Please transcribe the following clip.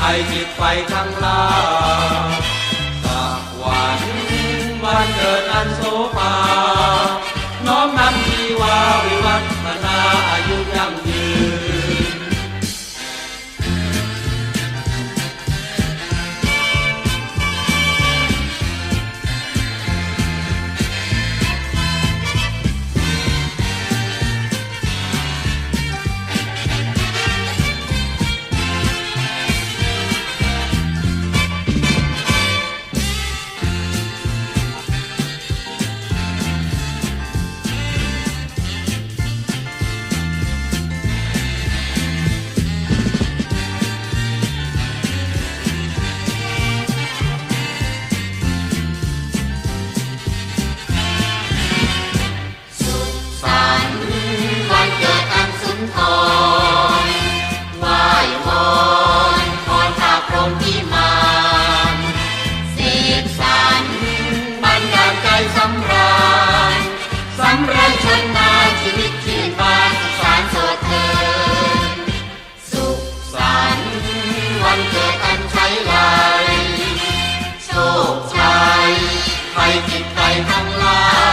ไอจิตไฟทั้งลาสักวันวันเกิดอันโซภาน้อมนำที่วาวิวัฒนา จิตใจทั้งหลาย